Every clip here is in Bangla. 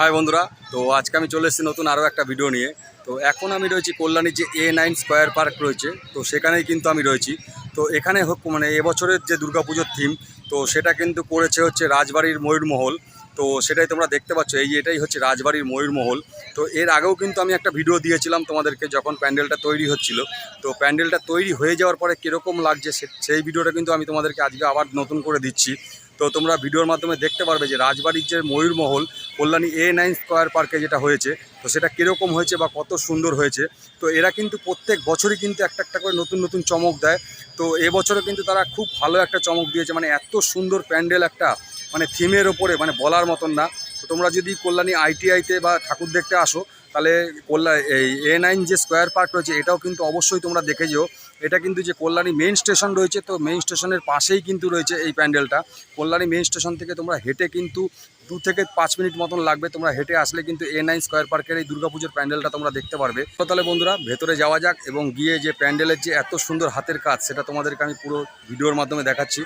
হাই বন্ধুরা, তো আজকে আমি চলে এসেছি নতুন আরও একটা ভিডিও নিয়ে। তো এখন আমি রয়েছি কল্যাণীর যে এ নাইন স্কোয়ার পার্ক রয়েছে, তো সেখানেই কিন্তু আমি রয়েছি। তো এখানে হোক মানে এবছরের যে দুর্গাপুজোর থিম তো সেটা কিন্তু করেছে হচ্ছে রাজবাড়ির ময়ূরমহল। তো সেটাই তোমরা দেখতে পাচ্ছ, এই এটাই হচ্ছে রাজবাড়ির ময়ূরমহল। তো এর আগেও কিন্তু আমি একটা ভিডিও দিয়েছিলাম তোমাদেরকে যখন প্যান্ডেলটা তৈরি হচ্ছিল। তো প্যান্ডেলটা তৈরি হয়ে যাওয়ার পরে কীরকম লাগছে সেই ভিডিওটা কিন্তু আমি তোমাদেরকে আজকে আবার নতুন করে দিচ্ছি। তো তোমরা ভিডিওর মাধ্যমে দেখতে পারবে যে রাজবাড়ির যে Mayurmahal, Kalyani A nine square পার্কে যেটা হয়েছে, তো সেটা কীরকম হয়েছে বা কত সুন্দর হয়েছে, তো এরা কিন্তু প্রত্যেক বছরই কিন্তু একটা একটা করে নতুন নতুন চমক দেয়। তো এবছরও কিন্তু তারা খুব ভালো একটা চমক দিয়েছে মানে এত সুন্দর প্যান্ডেল একটা মানে থিমের ওপরে মানে বলার মতন না। তো তোমরা যদি কল্যাণী আইটিআইতে বা ঠাকুর দেখতে আসো তাহলে কল্যাণ এই এ নাইন যে স্কোয়ার পার্ক রয়েছে, এটাও কিন্তু অবশ্যই তোমরা দেখে যেও। এটা কিন্তু যে কল্যাণী মেন স্টেশন রয়েছে, তো মেন স্টেশনের পাশেই কিন্তু রয়েছে এই প্যান্ডেলটা। কল্যাণী মেন স্টেশন থেকে তোমরা হেঁটে কিন্তু দু থেকে পাঁচ মিনিট মতন লাগবে তোমরা হেঁটে আসলে, কিন্তু এ নাইন স্কোয়ার পার্কের এই দুর্গাপুজোর প্যান্ডেলটা তোমরা দেখতে পারবে। তাহলে বন্ধুরা, ভেতরে যাওয়া যাক এবং গিয়ে যে প্যান্ডেলের যে এত সুন্দর হাতের কাজ, সেটা তোমাদেরকে আমি পুরো ভিডিওর মাধ্যমে দেখাচ্ছি।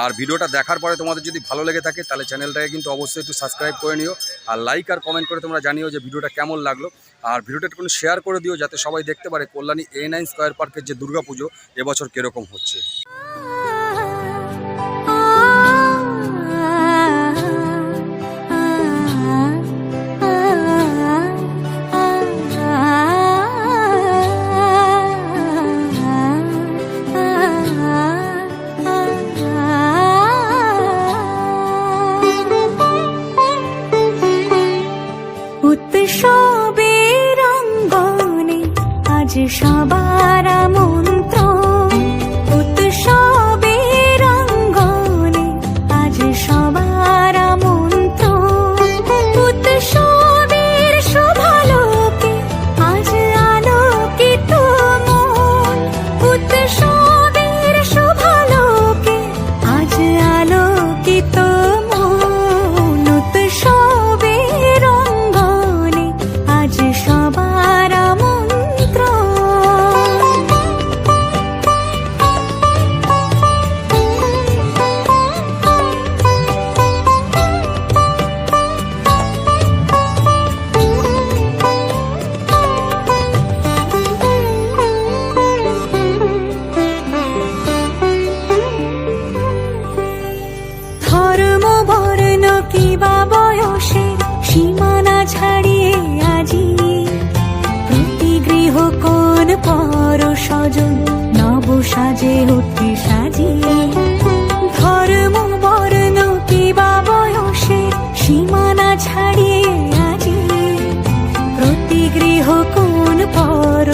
আর ভিডিওটা দেখার পরে তোমাদের যদি ভালো লেগে থাকে, তাহলে চ্যানেলটাকে কিন্তু অবশ্যই একটু সাবস্ক্রাইব করে নিও। আর লাইক আর কমেন্ট করে তোমরা জানিও যে ভিডিওটা কেমন লাগল। আর ভিডিওটা একটু শেয়ার করে দিও, যাতে সবাই দেখতে পারে কল্যাণী এ নাইন স্কোয়ার পার্কের যে দুর্গাপুজো, এবছর কীরকম হচ্ছে। 是上班。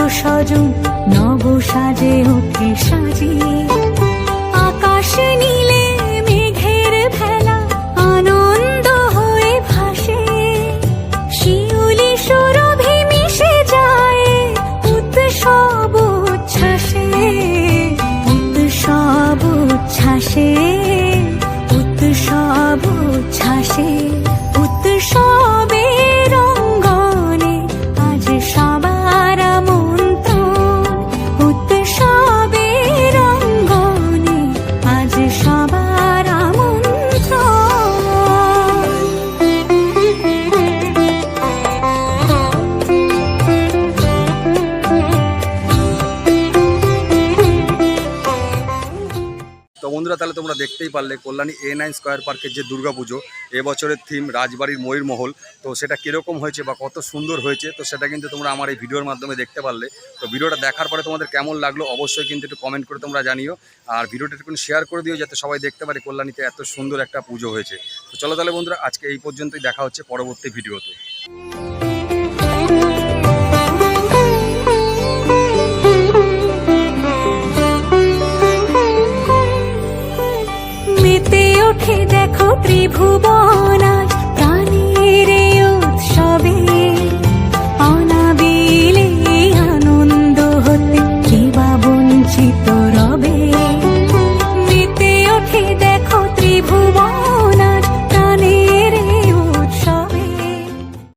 স্বজন নব সাজে উঠে সাজিয়ে। আকাশ নীলে বন্ধুরা, তাহলে তোমরা দেখতেই পারলে কল্যাণী এ নাইন স্কোয়ার পার্কের যে দুর্গাপুজো এবছরের থিম রাজবাড়ির ময়ূরমহল তো সেটা কীরকম হয়েছে বা কত সুন্দর হয়েছে, তো সেটা কিন্তু তোমরা আমার এই ভিডিওর মাধ্যমে দেখতে পারলে। তো ভিডিওটা দেখার পরে তোমাদের কেমন লাগল অবশ্যই কিন্তু একটু কমেন্ট করে তোমরা জানিও। আর ভিডিওটা একটু শেয়ার করে দিও, যাতে সবাই দেখতে পারে কল্যাণীতে এত সুন্দর একটা পুজো হয়েছে। তো চলো তাহলে বন্ধুরা, আজকে এই পর্যন্তই দেখা হচ্ছে পরবর্তী ভিডিওতে। 苦不？